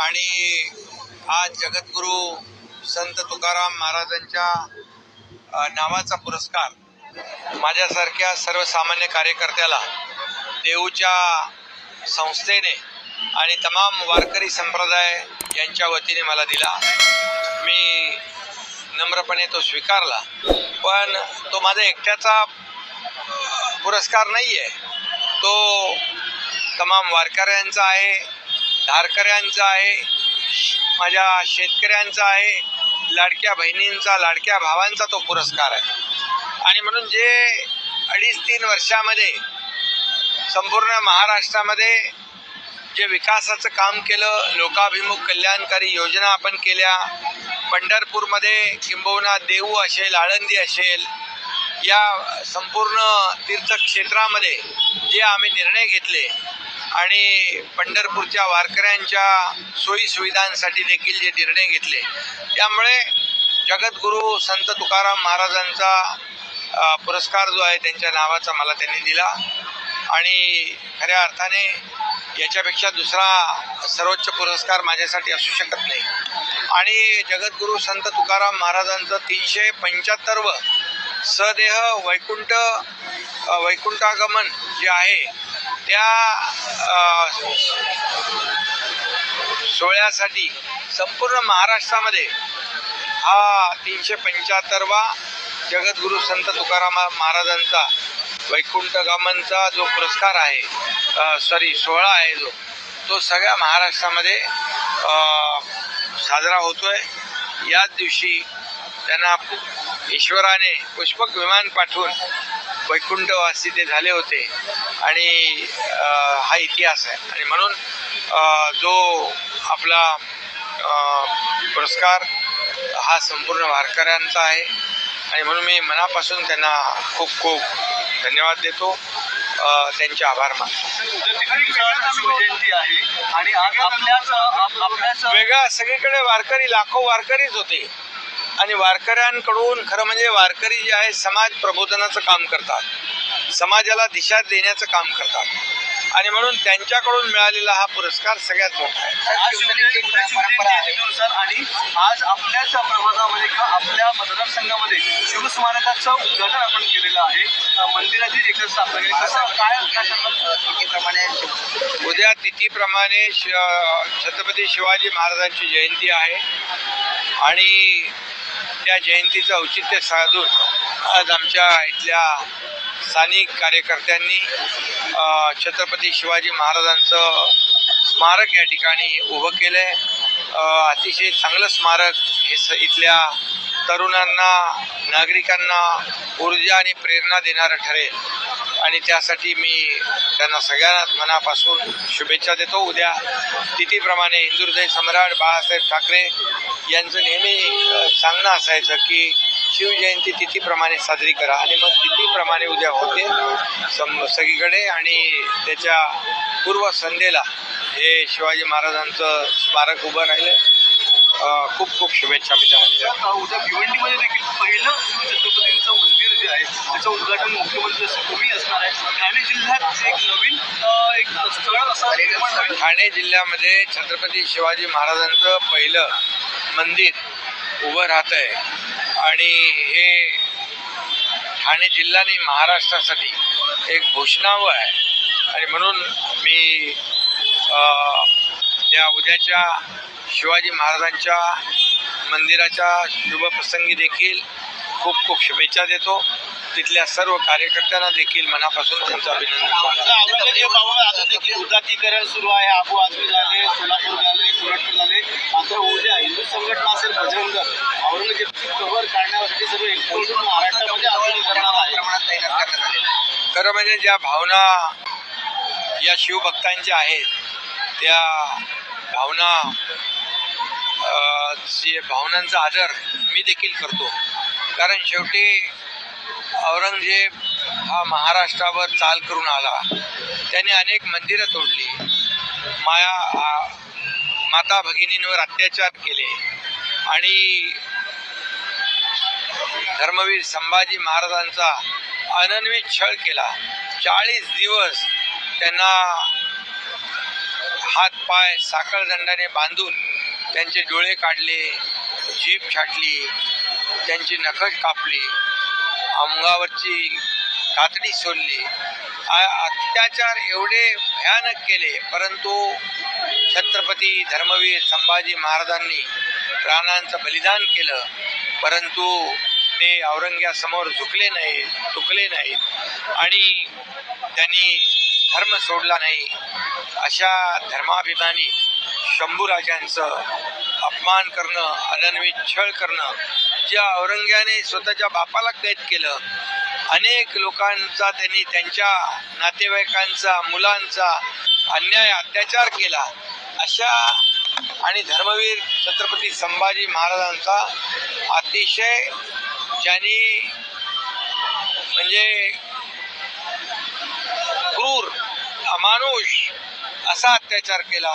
आणि आज जगद्गुरू संत तुकाराम महाराजांच्या नावाचा पुरस्कार माझ्यासारख्या सर्वसामान्य कार्यकर्त्याला देऊच्या संस्थेने आणि तमाम वारकरी संप्रदाय यांच्या वतीने मला दिला. मी नम्रपणे तो स्वीकारला. पण तो माझा एकट्याचा पुरस्कार नाही आहे तो तमाम वारकऱ्यांचा आहे. धारकऱ्यांचा आहे माझ्या शेतकऱ्यांचा आहे लाडक्या बहिणींचा लाडक्या भावांचा तो पुरस्कार आहे. आणि म्हणून जे अडीच तीन वर्षामध्ये संपूर्ण महाराष्ट्रामध्ये जे विकासाचं काम केलं लोकाभिमुख कल्याणकारी योजना आपण केल्या पंढरपूरमध्ये किंबहुना देऊ असेल आळंदी असेल या संपूर्ण तीर्थक्षेत्रामध्ये जे आम्ही निर्णय घेतले आणि पंढरपूरच्या वारकऱ्यांच्या सोयीसुविधांसाठी देखील जे निर्णय घेतले. त्यामुळे जगद्गुरू संत तुकाराम महाराजांचा पुरस्कार जो आहे त्यांच्या नावाचा मला त्यांनी दिला. आणि खऱ्या अर्थाने याच्यापेक्षा दुसरा सर्वोच्च पुरस्कार माझ्यासाठी असू शकत नाही. आणि जगद्गुरू संत तुकाराम महाराजांचं तीनशे पंच्याहत्तरवं सदेह वैकुंठ वैकुंठागमन जे आहे त्या सोहळ्यासाठी संपूर्ण महाराष्ट्रामध्ये हा तीनशे पंच्याहत्तरवा जगद्गुरू संत तुकाराम महाराजांचा वैकुंठगमनचा जो पुरस्कार आहे सॉरी सोहळा आहे जो तो सगळ्या महाराष्ट्रामध्ये साजरा होतोय. याच दिवशी त्यांना ईश्वराने पुष्पक विमान पाठवून वैकुंठवासी ते झाले होते. आणि हा इतिहास आहे. आणि म्हणून जो आपला पुरस्कार हा संपूर्ण वारकऱ्यांचा आहे. आणि म्हणून मी मनापासून त्यांना खूप खूप धन्यवाद देतो. त्यांचे आभार मानतो. वेगळा सगळीकडे वारकरी लाखो वारकरीच होते. आणि वारकऱ्यांकडून खरं म्हणजे वारकरी जे आहे समाज प्रबोधनाचं काम करतात. समाजाला दिशा देण्याचं काम करतात. आणि म्हणून त्यांच्याकडून मिळालेला हा पुरस्कार सगळ्यात मोठा आहे. आणि आज आपल्याच प्रभागामध्ये किंवा आपल्या मतदारसंघामध्ये शिवस्मारकाचं उद्घाटन आपण केलेलं आहे. मंदिराची एकच स्थापना काय उद्या तिथीप्रमाणे शि छत्रपती शिवाजी महाराजांची जयंती आहे. आणि त्या जयंतीचं औचित्य साधून आज आमच्या इथल्या स्थानिक कार्यकर्त्यांनी छत्रपती शिवाजी महाराजांचं स्मारक या ठिकाणी उभं केलं आहे अतिशय चांगलं स्मारक हे स इथल्या तरुणांना नागरिकांना ऊर्जा आणि प्रेरणा देणारं ठरेल. आणि त्यासाठी मी त्यांना सगळ्यांना मनापासून शुभेच्छा देतो. उद्या तिथीप्रमाणे हिंदुहृदय सम्राट बाळासाहेब ठाकरे यांचं नेहमी सांगणं असायचं की शिवजयंती तिथीप्रमाणे साजरी करा आणि मग तिथीप्रमाणे उद्या होते. सम सगळीकडे आणि त्याच्या पूर्वसंध्येला हे शिवाजी महाराजांचं स्मारक उभं राहिलं खूप खूप शुभेच्छा मी. अ, उद्या भिवंडीमध्ये देखील पहिलं शिवछत्रपतींचं मंदिर जे आहे त्याचं उद्घाटन मुख्यमंत्री तुम्ही असणार आहे ठाणे जिल्ह्यात एक नवीन एक स्थळ असं ठाणे जिल्ह्यामध्ये छत्रपती शिवाजी महाराजांचं पहिलं मंदिर उभं राहत आहे आणि हे ठाणे जिल्हा आणि महाराष्ट्रासाठी एक घोषणावं आहे. आणि म्हणून मी या त्या उद्याच्या शिवाजी महाराजांच्या मंदिराच्या शुभप्रसंगी देखील खूप खूप शुभेच्छा देतो. तिथल्या सर्व कार्यकर्त्यांना देखील मनापासून त्यांचं अभिनंदन करतो. उदातीकरण सुरू आहे. आबू आजमी झाले सोलापूर झाले कोल्हापूर झाले. मात्र उद्या हिंदू संघटना असेल बजरंग औरंगजेबची कव्हर काढण्यासाठी सर्व एकत्र महाराष्ट्रामध्ये आंदोलन करणार आहे. खरं म्हणजे ज्या भावना या शिवभक्तांच्या आहेत त्या भावना भावनांचा आदर मी देखील करतो. कारण शेवटी औरंगजेब हा महाराष्ट्रावर चाल करून आला. त्याने अनेक मंदिरं तोडली. माया माता भगिनींवर अत्याचार केले. आणि धर्मवीर संभाजी महाराजांचा अनन्वित छळ केला. चाळीस दिवस त्यांना हात पाय साखळदंडाने बांधून त्यांचे डोळे काढले जीभ छाटली. त्यांची नखच कापली. अंगावरची कातडी सोडली. अत्याचार एवढे भयानक केले परंतु छत्रपती धर्मवीर संभाजी महाराजांनी प्राणांचं बलिदान केलं. परंतु ते औरंग्यासमोर झुकले नाही तुकले नाहीत. आणि त्यांनी धर्म सोडला नाही अशा धर्माभिमानी शंभूराजांचं अपमान करणं अनन्वित छळ करणं ज्या औरंग्याने स्वतःच्या बापाला कैद केलं अनेक लोकांचा त्यांनी त्यांच्या नातेवाईकांचा मुलांचा अन्याय अत्याचार केला. अशा आणि धर्मवीर छत्रपती संभाजी महाराजांचा अतिशय ज्यांनी म्हणजे अमानुष असा अत्याचार केला.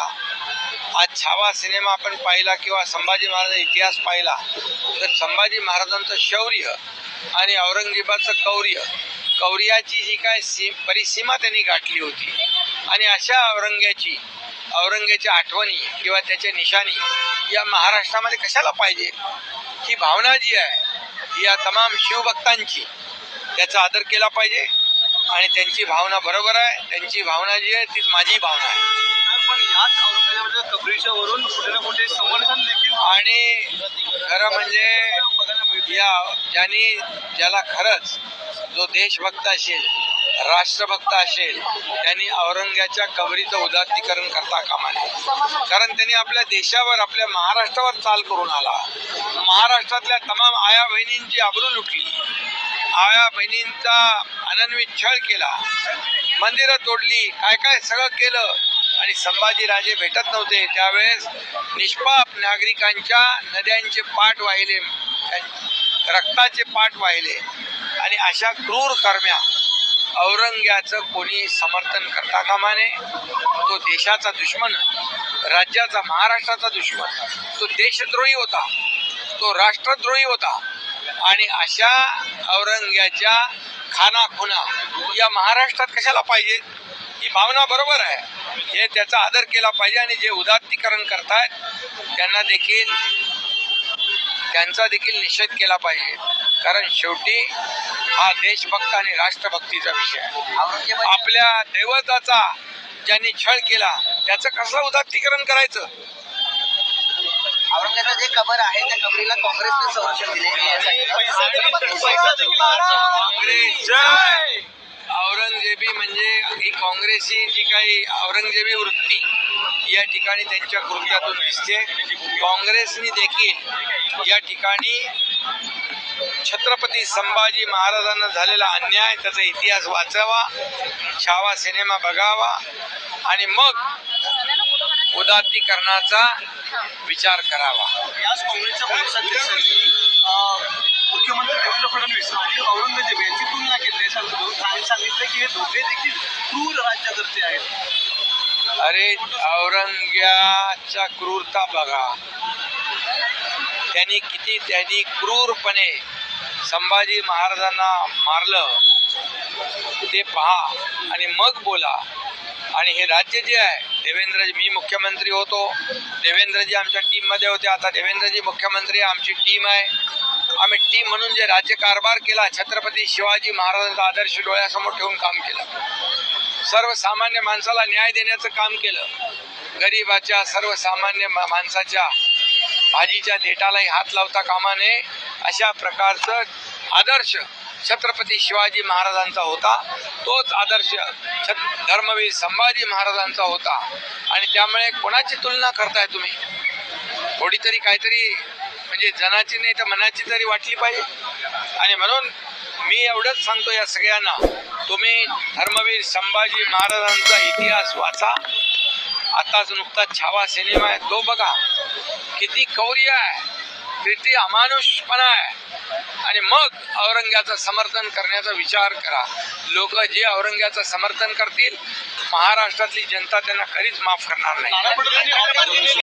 आज छावा सिनेमा आपण पाहिला किंवा संभाजी महाराजांचा इतिहास पाहिला तर संभाजी महाराजांचं शौर्य आणि औरंगजेबाचं कौर्य कौर्याची जी काय सी परिसीमा त्यांनी गाठली होती आणि अशा औरंग्याची औरंग्याच्या आठवणी किंवा त्याच्या निशाणी या महाराष्ट्रामध्ये कशाला पाहिजे? ही भावना जी आहे या तमाम शिवभक्तांची त्याचा आदर केला पाहिजे. आणि त्यांची भावना बरोबर आहे. त्यांची भावना जी आहे तीच माझी भावना आहे. पण याच कबरीच्या वरून कुठे ना कुठे समर्थन देखील आणि खरं म्हणजे या ज्यांनी ज्याला खरंच जो देशभक्त असेल राष्ट्रभक्त असेल त्यांनी औरंग्याच्या कबरीचं उदात्तीकरण करता कामा नये. कारण त्यांनी आपल्या देशावर आपल्या महाराष्ट्रावर चाल करून आला. महाराष्ट्रातल्या तमाम आया बहिणींची आबरू लुटली. आया बहिणींचा अनन्वित छळ केला. मंदिरं तोडली काय काय सगळं केलं आणि संभाजीराजे भेटत नव्हते. त्यावेळेस निष्पाप नागरिकांच्या नद्यांचे पाठ वाहिले त्यां- रक्ताचे पाठ वाहिले आणि अशा क्रूर कर्म्या औरंग्याचं कोणी समर्थन करता कामा नये? तो देशाचा दुश्मन राज्याचा महाराष्ट्राचा दुश्मन. तो देशद्रोही होता तो राष्ट्रद्रोही होता आणि अशा औरंग्याच्या खाना खुना. या महाराष्ट्रात कशाला पाहिजे? ही भावना बरोबर आहे. हे त्याचा आदर केला पाहिजे आणि जे उदात्तीकरण करतायत त्यांना देखील त्यांचा देखील निषेध केला पाहिजे. कारण शेवटी हा देशभक्त आणि राष्ट्रभक्तीचा विषय आहे. आपल्या दैवताचा ज्यांनी छळ केला त्याचं कसं उदात्तीकरण करायचं? औरंगाबाद जे कबर आहे त्या कबरीला काँग्रेसने संरक्षण दिले. पैसा देखील पैसा देखील काँग्रेस. जय! औरंगजेबी म्हणजे ही काँग्रेसी जी काही औरंगजेबी वृत्ती या ठिकाणी त्यांच्या कृत्यातून दिसते. काँग्रेसनी देखील या ठिकाणी छत्रपती संभाजी महाराजांना झालेला अन्याय त्याचा इतिहास वाचावा छावा सिनेमा बघावा आणि मग उदात्तीकरणाचा विचार करावा. याच काँग्रेसच्या प्रदेशाध्यक्षांनी मुख्यमंत्री देवेंद्र फडणवीस आणि औरंगजेब यांची तुलना केली आणि सांगितलं की हे दोघे देखील क्रूर राज्यकर्ते आहेत? अरे औरंग्याच्या क्रूरता बघा. त्यांनी किती त्यांनी क्रूरपणे संभाजी महाराजांना मारलं. ते पहा आणि मग बोला. आणि हे राज्य जे आहे देवेंद्रजी मी मुख्यमंत्री होतो. देवेंद्रजी आमच्या टीममध्ये होते. आता देवेंद्रजी मुख्यमंत्री आमची टीम आहे. आम्ही टीम म्हणून जे राज्यकारभार केला छत्रपती शिवाजी महाराजांचा आदर्श डोळ्यासमोर ठेवून काम केलं. सर्वसामान्य माणसाला न्याय देण्याचं काम केलं. गरिबाच्या सर्वसामान्य मा- माणसाच्या भाजीच्या देठालाही हात लावता कामा नये अशा प्रकारचं आदर्श छत्रपती शिवाजी महाराजांचा होता. तोच आदर्श छत धर्मवीर संभाजी महाराजांचा होता. आणि त्यामुळे कोणाची तुलना करताय तुम्ही? थोडी तरी काहीतरी म्हणजे जनाची नाही तर मनाची तरी वाटली पाहिजे. आणि म्हणून मी एवढंच सांगतो या सगळ्यांना तुम्ही धर्मवीर संभाजी महाराजांचा इतिहास वाचा. आताच नुकताच छावा सिनेमा आहे. तो बघा. किती कौर्य आहे. किती अमानुषपणा आहे. आणि मग औरंग्याचं समर्थन करण्याचा विचार करा. लोक जे औरंग्याचं समर्थन करतील महाराष्ट्रातली जनता त्यांना कधीच माफ करणार नाही.